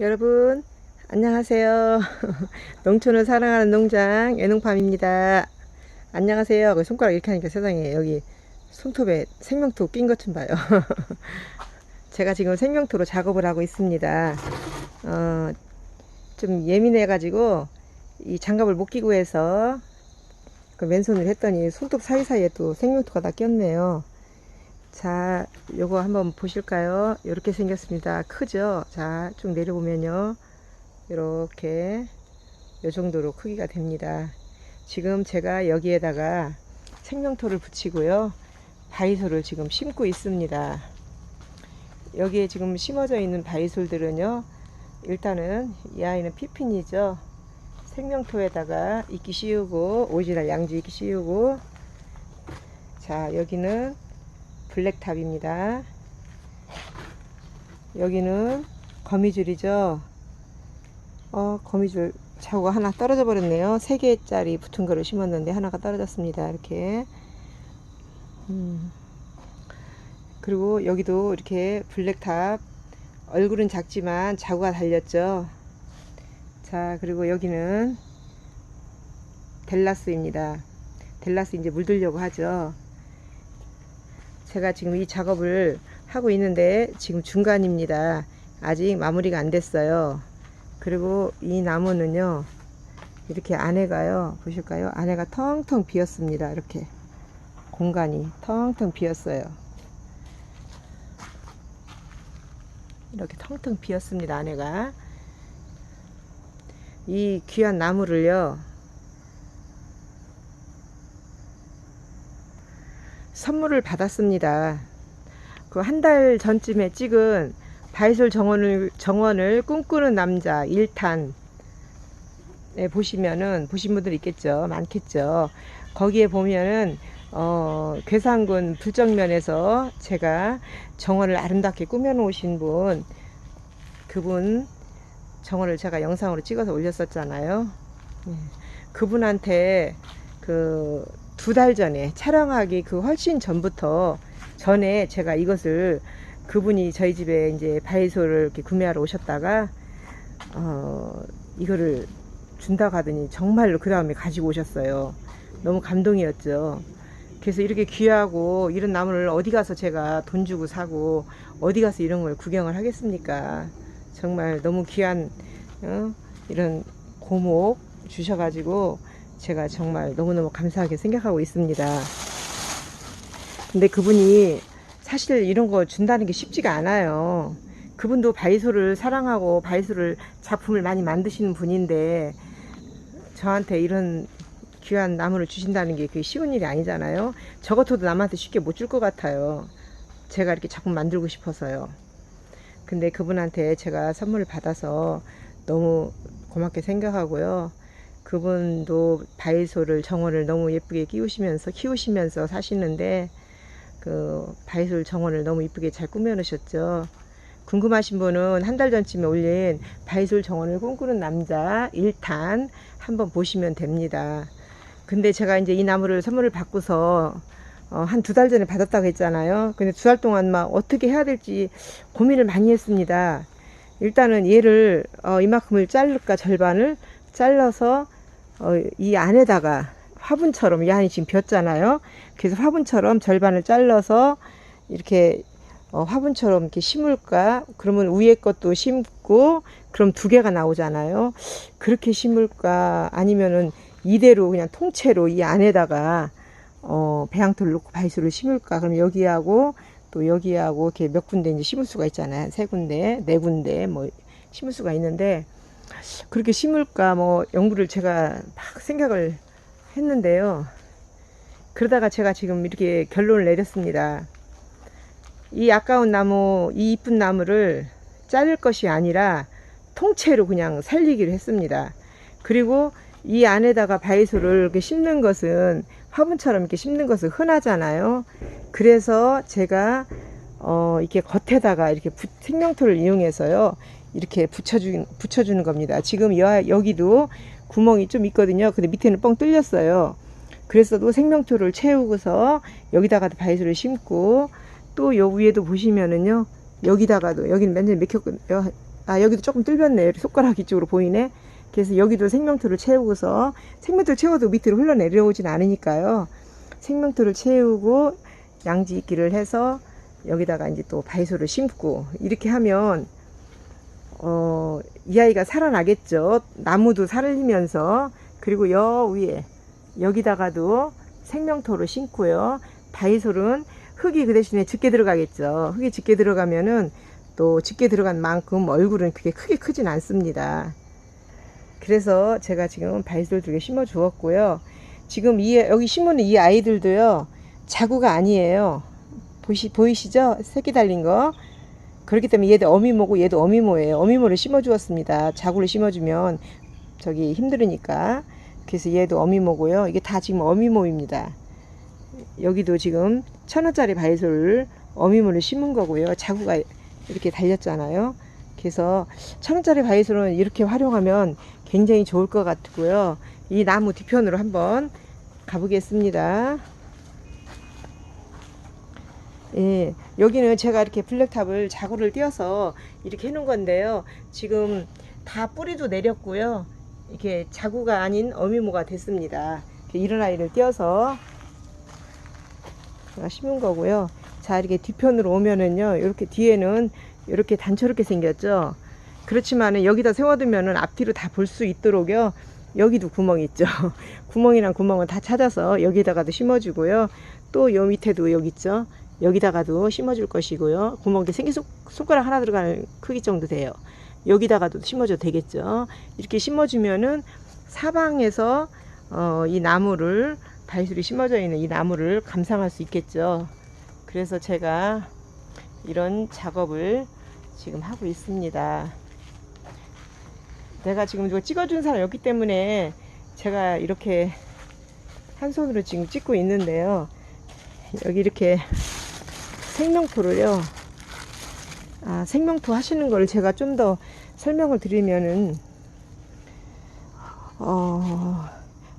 여러분 안녕하세요. 농촌을 사랑하는 농장 애농팜입니다. 안녕하세요. 그 손가락 이렇게 하니까 세상에 여기 손톱에 생명토 낀 것 좀 봐요. 제가 지금 생명토로 작업을 하고 있습니다. 어, 좀 예민해 가지고 이 장갑을 못 끼고 해서 그 맨손을 했더니 손톱 사이사이에 또 생명토가 다 꼈네요 자, 요거 한번 보실까요? 이렇게 생겼습니다. 크죠? 자, 쭉 내려보면요. 이렇게 요 정도로 크기가 됩니다. 지금 제가 여기에다가 생명토를 붙이고요. 바이솔을 지금 심고 있습니다. 여기에 지금 심어져 있는 바이솔들은요. 일단은 이 아이는 피핀이죠. 생명토에다가 익기 씌우고 오리지널 양지 익기 씌우고 자 여기는 블랙탑입니다. 여기는 거미줄이죠. 어, 거미줄 자구가 하나 떨어져 버렸네요. 세 개짜리 붙은 거를 심었는데 하나가 떨어졌습니다. 이렇게. 음. 그리고 여기도 이렇게 블랙탑 얼굴은 작지만 자구가 달렸죠. 자, 그리고 여기는 델라스입니다. 델라스 이제 물들려고 하죠. 제가 지금 이 작업을 하고 있는데 지금 중간입니다. 아직 마무리가 안 됐어요. 그리고 이 나무는요. 이렇게 안에가요. 보실까요? 안에가 텅텅 비었습니다. 이렇게 공간이 텅텅 비었어요. 이렇게 텅텅 비었습니다. 안에가 이 귀한 나무를요. 선물을 받았습니다. 그 한 달 전쯤에 찍은 바이솔 정원을, 정원을 꿈꾸는 남자 1탄 에 보시면은 보신 분들 있겠죠 많겠죠 거기에 보면은 어, 괴산군 불정면에서 제가 정원을 아름답게 꾸며 놓으신 분 그분 정원을 제가 영상으로 찍어서 올렸었잖아요 예. 그분한테 그 두 달 전에 촬영하기 그 훨씬 전부터 전에 제가 이것을 그분이 저희 집에 이제 바이솔을 이렇게 구매하러 오셨다가 어 이거를 준다고 하더니 정말로 그 다음에 가지고 오셨어요. 너무 감동이었죠. 그래서 이렇게 귀하고 이런 나무를 어디 가서 제가 돈 주고 사고 어디 가서 이런 걸 구경을 하겠습니까? 정말 너무 귀한 어? 이런 고목 주셔가지고 제가 정말 너무너무 감사하게 생각하고 있습니다. 근데 그분이 사실 이런 거 준다는 게 쉽지가 않아요. 그분도 바이솔을 사랑하고 바이솔을 작품을 많이 만드시는 분인데 저한테 이런 귀한 나무를 주신다는 게 그게 쉬운 일이 아니잖아요. 저 같아도 남한테 쉽게 못 줄 것 같아요. 제가 이렇게 작품 만들고 싶어서요. 근데 그분한테 제가 선물을 받아서 너무 고맙게 생각하고요. 그분도 바이솔을 정원을 너무 예쁘게 끼우시면서 키우시면서 사시는데 그 바이솔 정원을 너무 이쁘게 잘 꾸며 놓으셨죠. 궁금하신 분은 한 달 전쯤에 올린 바이솔 정원을 꿈꾸는 남자 1탄 한번 보시면 됩니다. 근데 제가 이제 이 나무를 선물을 받고서 어, 한 두 달 전에 받았다고 했잖아요. 근데 두 달 동안 막 어떻게 해야 될지 고민을 많이 했습니다. 일단은 얘를 어, 이만큼을 자를까 절반을 잘라서 어, 이 안에다가 화분처럼 이 안이 지금 ቢ었잖아요. 그래서 화분처럼 절반을 잘라서 이렇게 어, 화분처럼 이렇게 심을까? 그러면 위에 것도 심고 그럼 두 개가 나오잖아요. 그렇게 심을까? 아니면은 이대로 그냥 통째로 이 안에다가 어, 배양토를 놓고 바이솔을 심을까? 그럼 여기하고 또 여기하고 이렇게 몇 군데 이제 심을 수가 있잖아요. 세 군데, 네 군데 뭐 심을 수가 있는데 그렇게 심을까 뭐 연구를 제가 막 생각을 했는데요. 그러다가 제가 지금 이렇게 결론을 내렸습니다. 이 아까운 나무, 이 이쁜 나무를 자를 것이 아니라 통째로 그냥 살리기로 했습니다. 그리고 이 안에다가 바이솔을 이렇게 심는 것은 화분처럼 이렇게 심는 것은 흔하잖아요. 그래서 제가 어 이렇게 겉에다가 이렇게 부, 생명토를 이용해서요. 이렇게 붙여주, 붙여주는 겁니다. 지금 여, 여기도 구멍이 좀 있거든요. 근데 밑에는 뻥 뚫렸어요. 그래서도 생명토를 채우고서 여기다가 바이솔을 심고 또 요 위에도 보시면은요. 여기다가도 여기는 맨날 맥혔 아 여기도 조금 뚫렸네 손가락 이 쪽으로 보이네 그래서 여기도 생명토를 채우고서 생명토를 채워도 밑으로 흘러내려오진 않으니까요 생명토를 채우고 양지 있기를 해서 여기다가 이제 또 바이소를 심고 이렇게 하면 어, 이 아이가 살아나겠죠. 나무도 살리면서 그리고 여 위에 여기다가도 생명토를 심고요. 바이솔은 흙이 그 대신에 짙게 들어가겠죠. 흙이 짙게 들어가면은 또 짙게 들어간 만큼 얼굴은 그게 크게 크진 않습니다. 그래서 제가 지금 바이솔 두 개 심어 주었고요. 지금 이 여기 심은 이 아이들도요. 자구가 아니에요. 보시 보이시죠? 새끼 달린 거. 그렇기 때문에 얘도 어미모고 얘도 어미모예요. 어미모를 심어 주었습니다. 자구를 심어 주면 저기 힘들으니까. 그래서 얘도 어미모고요. 이게 다 지금 어미모입니다. 여기도 지금 천 원짜리 바이솔 어미모를 심은 거고요. 자구가 이렇게 달렸잖아요. 그래서 천 원짜리 바이솔은 이렇게 활용하면 굉장히 좋을 것 같고요. 이 나무 뒤편으로 한번 가보겠습니다. 예, 여기는 제가 이렇게 블랙탑을 자구를 띄어서 이렇게 해놓은 건데요. 지금 다 뿌리도 내렸고요. 이렇게 자구가 아닌 어미모가 됐습니다. 이런 아이를 띄어서 심은 거고요. 자, 이렇게 뒤편으로 오면은요, 이렇게 뒤에는 이렇게 단초롭게 생겼죠. 그렇지만은 여기다 세워두면은 앞뒤로 다 볼 수 있도록요. 여기도 구멍이 있죠. 구멍이랑 구멍은 다 찾아서 여기다가도 심어주고요. 또 요 밑에도 여기 있죠. 여기다가도 심어줄 것이고요. 구멍도 생기 손- 손가락 하나 들어가는 크기 정도 돼요. 여기다가도 심어줘도 되겠죠. 이렇게 심어주면은 사방에서 어, 이 나무를 바이술이 심어져 있는 이 나무를 감상할 수 있겠죠. 그래서 제가 이런 작업을 지금 하고 있습니다. 내가 지금 이거 찍어준 사람이 없기 때문에 제가 이렇게 한 손으로 지금 찍고 있는데요. 여기 이렇게 생명토를요. 아, 생명토 하시는 걸 제가 좀 더 설명을 드리면은, 어,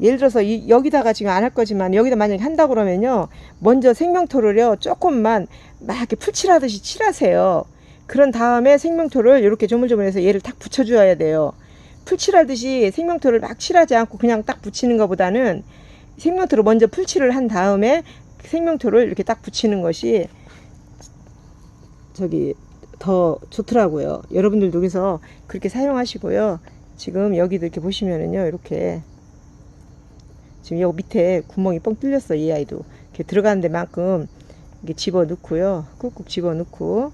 예를 들어서 이, 여기다가 지금 안 할 거지만 여기다 만약에 한다 그러면요. 먼저 생명토를요. 조금만 막 이렇게 풀칠하듯이 칠하세요. 그런 다음에 생명토를 이렇게 조물조물해서 얘를 딱 붙여줘야 돼요. 풀칠하듯이 생명토를 막 칠하지 않고 그냥 딱 붙이는 것보다는 생명토를 먼저 풀칠을 한 다음에 생명토를 이렇게 딱 붙이는 것이 저기 더 좋더라고요. 여러분들도 그래서 그렇게 사용하시고요. 지금 여기도 이렇게 보시면은요, 이렇게 지금 여기 밑에 구멍이 뻥 뚫렸어, 이 아이도. 이렇게 들어가는 데만큼 이렇게 집어 넣고요. 꾹꾹 집어 넣고.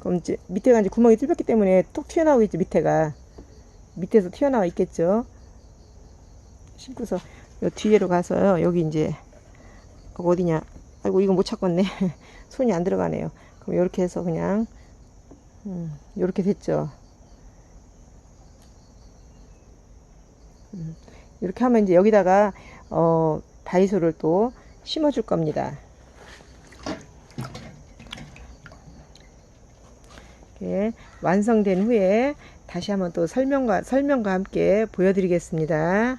그럼 이제 밑에가 이제 구멍이 뚫렸기 때문에 톡 튀어나오고 있죠, 밑에가. 밑에서 튀어나와 있겠죠. 신고서 요 뒤에로 가서요. 여기 이제 어디냐? 아이고 이거 못 찾겠네. 손이 안 들어가네요. 그럼 이렇게 해서 그냥 음, 이렇게 됐죠. 음, 이렇게 하면 이제 여기다가 어, 다이소를 또 심어 줄 겁니다. 이렇게 완성된 후에 다시 한번 또 설명과 설명과 함께 보여드리겠습니다.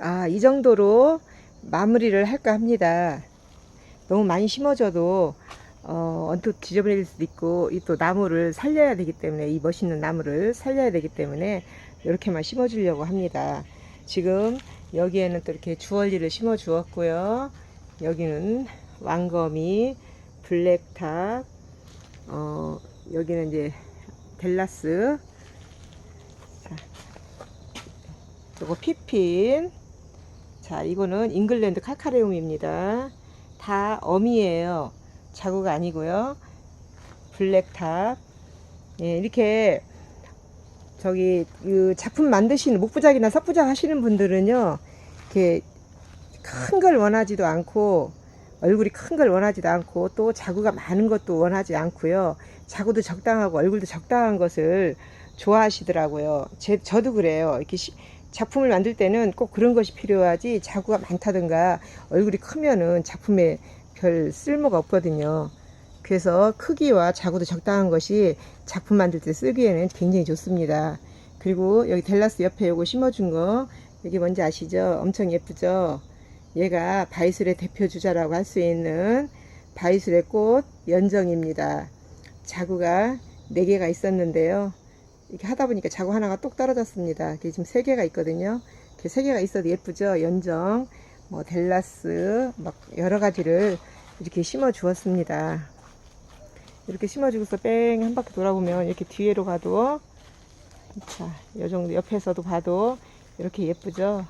아, 이 정도로 마무리를 할까 합니다. 너무 많이 심어줘도 어, 언뜻 지저분해질 수도 있고 이 또 나무를 살려야 되기 때문에 이 멋있는 나무를 살려야 되기 때문에 이렇게만 심어 주려고 합니다. 지금 여기에는 또 이렇게 주얼리를 심어 주었고요. 여기는 왕거미, 블랙탑, 어, 여기는 이제 델라스, 자, 요거 피핀, 자, 이거는 잉글랜드 카카레움입니다. 다 어미예요. 자구가 아니고요. 블랙탑. 예, 이렇게 저기 그 작품 만드시는 목부작이나 석부작 하시는 분들은요. 이렇게 큰 걸 원하지도 않고 얼굴이 큰 걸 원하지도 않고 또 자구가 많은 것도 원하지 않고요. 자구도 적당하고 얼굴도 적당한 것을 좋아하시더라고요. 제, 저도 그래요. 이렇게 시- 작품을 만들 때는 꼭 그런 것이 필요하지 자구가 많다든가 얼굴이 크면은 작품에 별 쓸모가 없거든요. 그래서 크기와 자구도 적당한 것이 작품 만들 때 쓰기에는 굉장히 좋습니다. 그리고 여기 델라스 옆에 요거 심어준 거 여기 뭔지 아시죠? 엄청 예쁘죠? 얘가 바이술의 대표 주자라고 할 수 있는 바이술의 꽃 연정입니다. 자구가 4개가 있었는데요. 이렇게 하다 보니까 자구 하나가 똑 떨어졌습니다. 이게 지금 3개가 있거든요. 이렇게 3개가 있어도 예쁘죠? 연정, 뭐 델라스, 막 여러 가지를 이렇게 심어 주었습니다. 이렇게 심어 주고서 뺑 한 바퀴 돌아보면 이렇게 뒤로 가도 자, 요 정도 옆에서도 봐도 이렇게 예쁘죠.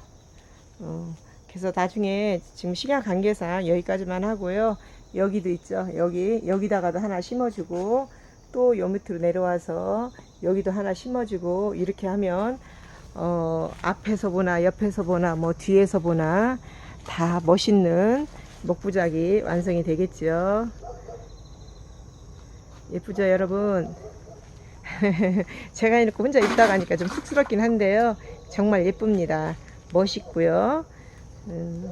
어, 그래서 나중에 지금 시간 관계상 여기까지만 하고요. 여기도 있죠. 여기 여기다가도 하나 심어주고 또 요 밑으로 내려와서 여기도 하나 심어주고 이렇게 하면 어, 앞에서 보나 옆에서 보나 뭐 뒤에서 보나 다 멋있는 목부작이 완성이 되겠죠. 예쁘죠, 여러분? 제가 이렇게 혼자 입다 가니까 좀 쑥스럽긴 한데요. 정말 예쁩니다. 멋있고요. 음.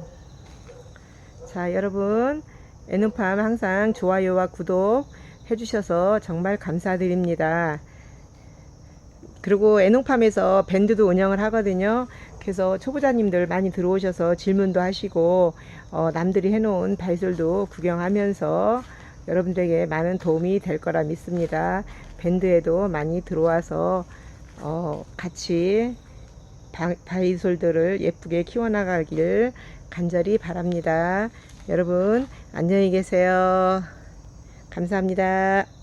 자, 여러분. 애눈팜 항상 좋아요와 구독 해주셔서 정말 감사드립니다. 그리고 애농팜에서 밴드도 운영을 하거든요. 그래서 초보자님들 많이 들어오셔서 질문도 하시고 어, 남들이 해놓은 발솔도 구경하면서 여러분들에게 많은 도움이 될 거라 믿습니다. 밴드에도 많이 들어와서 어, 같이 바, 바이솔들을 예쁘게 키워나가길 간절히 바랍니다. 여러분 안녕히 계세요. 감사합니다.